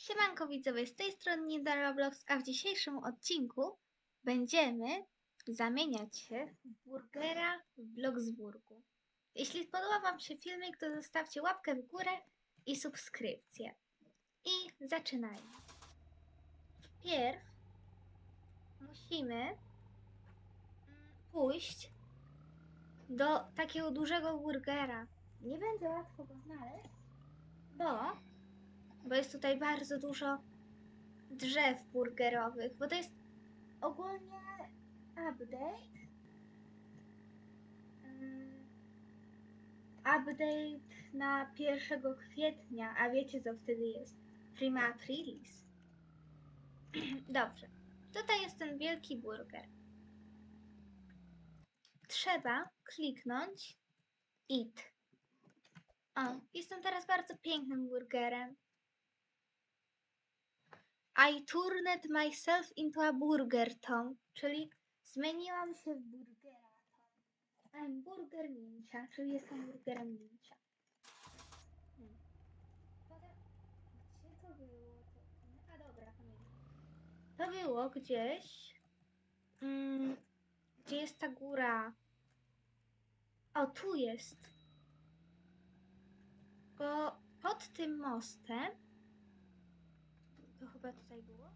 Siemanko widzowie, z tej strony Nida Roblox, a w dzisiejszym odcinku będziemy zamieniać się w burgera w Bloxburgu. Jeśli podoba Wam się filmik, to zostawcie łapkę w górę i subskrypcję. I zaczynajmy. Wpierw musimy mm, pójść do takiego dużego burgera. Nie będzie łatwo go znaleźć, bo bo jest tutaj bardzo dużo drzew burgerowych, bo to jest ogólnie update. Ym, Update na 1 kwietnia, a wiecie co wtedy jest? Prima Aprilis. Dobrze. Tutaj jest ten wielki burger. Trzeba kliknąć Eat. O, jestem teraz bardzo pięknym burgerem. I turned myself into a burger tom, czyli zmieniłam się w burgera tom. I'm burger mincia, czyli jestem burgerem mincia. Hmm. Potem, gdzie to było? A dobra, pamiętam. To było gdzieś, mm, gdzie jest ta góra. O, tu jest. Bo pod tym mostem chyba tutaj było?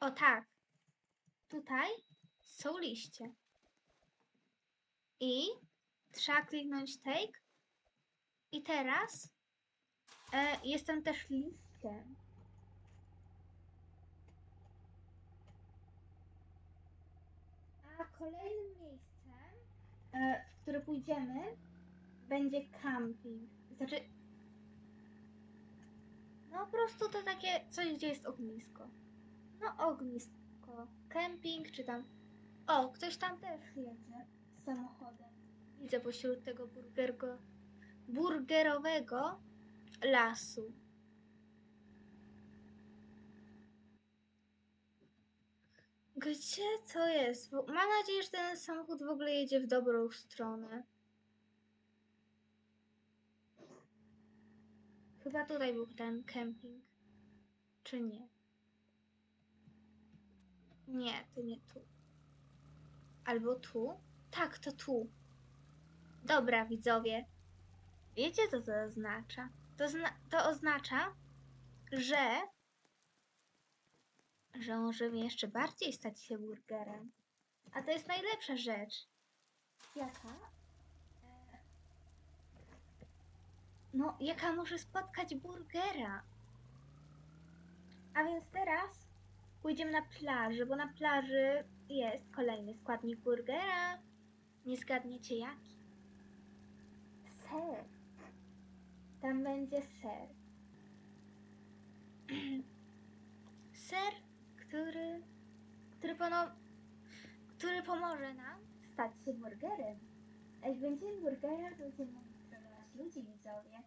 O tak. Tutaj są liście. I trzeba kliknąć take. I teraz e, jestem też listem. A kolejnym miejscem, e, w które pójdziemy, będzie camping. Znaczy, no po prostu to takie coś, gdzie jest ognisko. No ognisko, kemping czy tam... O, ktoś tam też jedzie samochodem. Widzę pośród tego burgergo, burgerowego lasu. Gdzie to jest? Mam nadzieję, że ten samochód w ogóle jedzie w dobrą stronę. Chyba tutaj był ten kemping. Czy nie? Nie, to nie tu. Albo tu? Tak, to tu. Dobra, widzowie. Wiecie, co to oznacza? To, zna to oznacza, że że możemy jeszcze bardziej stać się burgerem. A to jest najlepsza rzecz. Jaka? E, No, jaka może spotkać burgera? A więc teraz pójdziemy na plażę, bo na plaży jest kolejny składnik burgera. Nie zgadniecie jaki? Ser. Tam będzie ser. ser, który, który, pono, który pomoże nam stać się burgerem. A jak będziemy burgerem, to będziemy ludzi widzowie.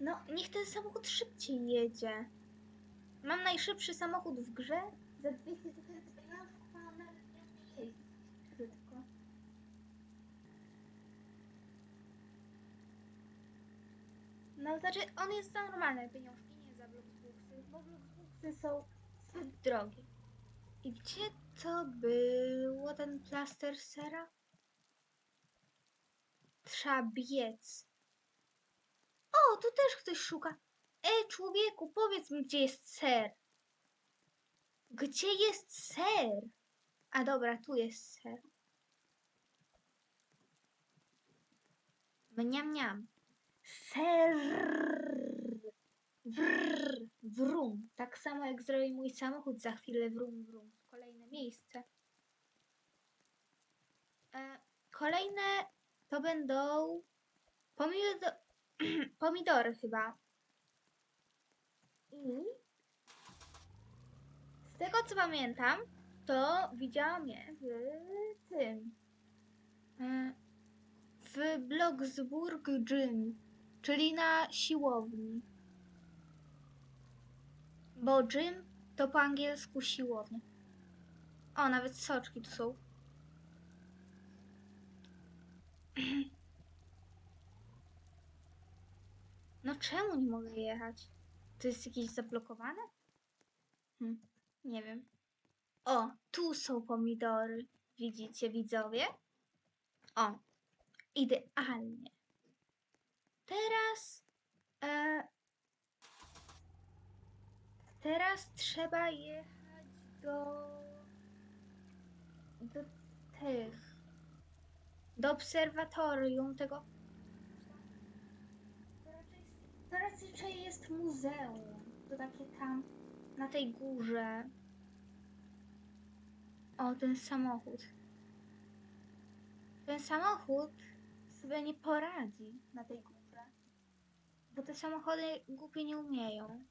No, niech ten samochód szybciej jedzie. Mam najszybszy samochód w grze. Za 200 tysięcy pieniążków mam nawet jeździć szybko. No, znaczy, on jest za normalne pieniążki, nie za Bloxbuxy, bo Bloxbuxy są zbyt drogie. I gdzie to było, ten plaster sera? Trzeba biec. O, tu też ktoś szuka. Ej, człowieku, powiedz mi, gdzie jest ser. Gdzie jest ser? A dobra, tu jest ser. Mniam, mniam. Ser. Wrr, wrum. Tak samo jak zrobi mój samochód za chwilę wrum, wrum. Kolejne miejsce. E, kolejne to będą pomido pomidory chyba. I z tego co pamiętam, to widziałam je w tym. e, W Bloxburg Gym, czyli na siłowni. Bo gym to po angielsku siłownia. O, nawet soczki tu są. czemu nie mogę jechać? To jest jakieś zablokowane? Hm, nie wiem. O, tu są pomidory. Widzicie, widzowie? O, idealnie. Teraz. E, teraz trzeba jechać do. do tych. Do obserwatorium tego. To raczej, to raczej jest muzeum. To takie tam na tej górze. O, ten samochód. Ten samochód sobie nie poradzi na tej górze. Bo te samochody głupie nie umieją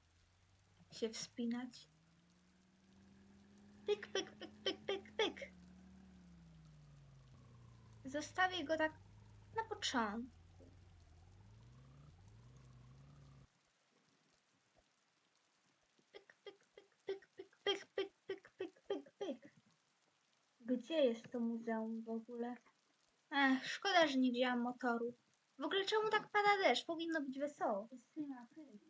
się wspinać. Pyk, pyk, pyk, pyk, pyk, pyk. Zostawię go tak na początku. Pyk, pyk, pyk, pyk, pyk, pyk, pyk, pyk, pyk. Gdzie jest to muzeum w ogóle? Ech, szkoda, że nie wzięłam motoru. W ogóle czemu tak pada deszcz? Powinno być wesoło. Jest.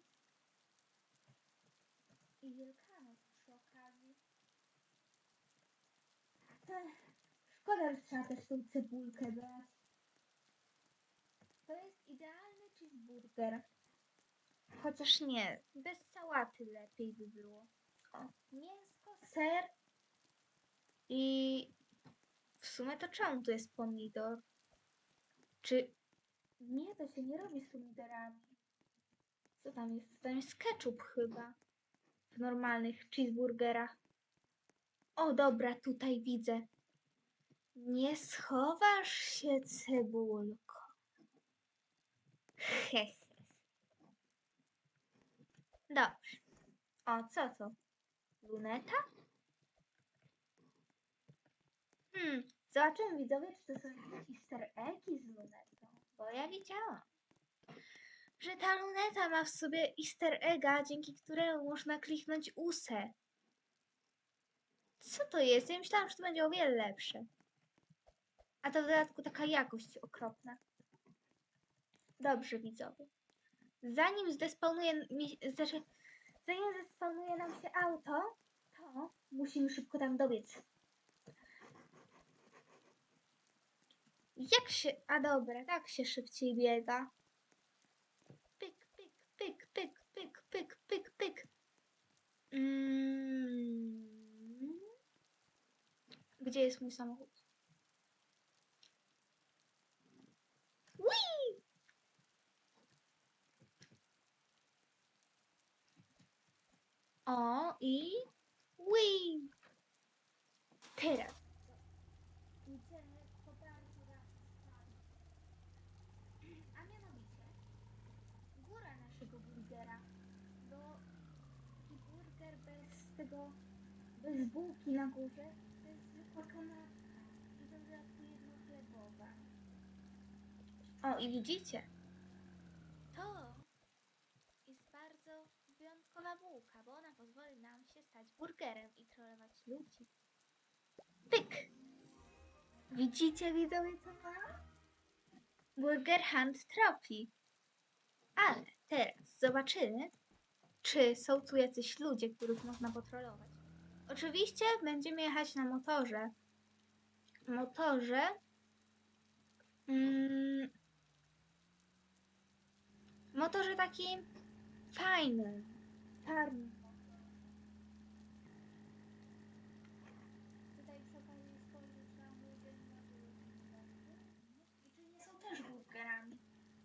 I Wielkanoc przy okazji. Szkoda, że trzeba też tą cebulkę brać. To jest idealny cheeseburger. Chociaż nie, bez sałaty lepiej by było. O, mięsko, ser i w sumie to czemu tu jest pomidor? Czy... Nie, to się nie robi z pomidorami. Co tam jest? Tam jest ketchup chyba. Normalnych cheeseburgerach. O, dobra, tutaj widzę. Nie schowasz się, cebulko. Hehe. Dobrze. O, co to? Luneta? Hmm, zobaczymy widzowie, czy to są jakieś easter eggi z lunetą. Bo ja widziałam, że ta luneta ma w sobie easter egga, dzięki któremu można kliknąć usę. Co to jest? Ja myślałam, że to będzie o wiele lepsze. A to w dodatku taka jakość okropna. Dobrze, widzowie. Zanim zdespawnuje mi, znaczy, zanim zdespawnuje nam się auto, to musimy szybko tam dobiec. Jak się. A dobra, tak się szybciej biega. Pyk, pyk, pyk, pyk, pyk, pyk. Mm. Gdzie jest mój samochód? O i Wii. Teraz. Idziemy po bardzo raz A mianowicie góra naszego burgera. Bo taki burger bez tego, bez bułki na górze, to jest zwykła kanapka. I to w dodatku jedno chlebowe. O, i widzicie? To jest bardzo wyjątkowa bułka, bo ona pozwoli nam się stać burgerem i trollować ludzi. Pyk! Widzicie, widzowie, co ma? Burger Hunt Trophy. Ale teraz zobaczymy, czy są tu jacyś ludzie, których można potrolować. Oczywiście będziemy jechać na motorze. Motorze. Mm, motorze taki fajny, czarny.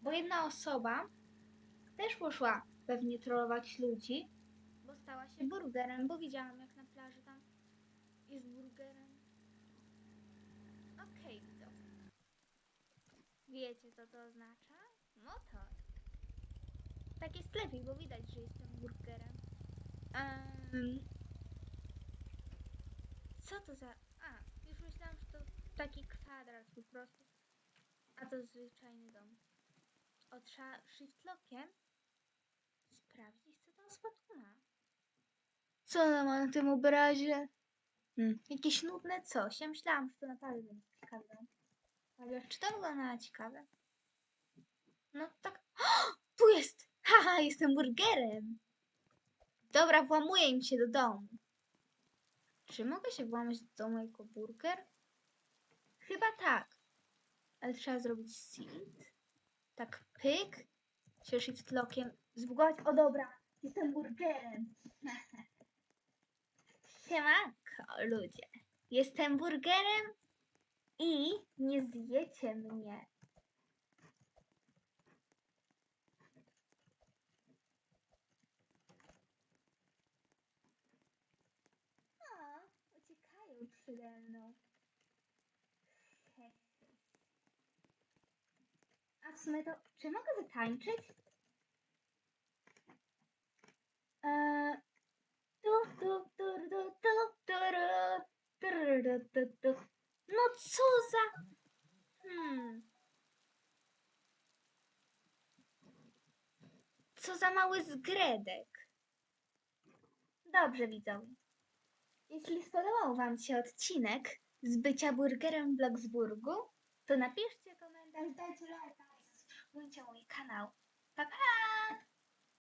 Bo jedna osoba też poszła pewnie trollować ludzi, bo stała się burgerem, bo widziałam jak na plaży tam jest burgerem. Okej, okay, Wiecie co to oznacza? Motor. Tak jest lepiej, bo widać, że jestem burgerem. Em, co to za... A, już myślałam, że to taki kwadrat po prostu. A to zwyczajny dom. O, trzeba shiftlockiem sprawdzić, co ona ma na tym obrazie? Hmm, jakieś nudne coś. Ja myślałam, że to naprawdę będzie ciekawe. Ale czy to wygląda na ciekawe? No tak. O, tu jest! Haha, jestem burgerem. Dobra, włamuję im się do domu. Czy mogę się włamać do domu jako burger? Chyba tak. Ale trzeba zrobić seed. Tak, pyk. Się shift lockiem zbugować. O dobra, jestem burgerem. Siemanko, ludzie. Jestem burgerem i nie zjecie mnie. A, uciekają przede mną. A w sumie to, czy mogę zatańczyć? Eee, tu, tu, tu, tu, tu, turu, turu, tu, tu. No co za... Hmm. Co za mały zgredek. Dobrze, widzowie. Jeśli spodobał Wam się odcinek z bycia burgerem w Bloksburgu, to napiszcie komentarz, dajcie lajka subskrybujcie mój kanał. Pa, pa!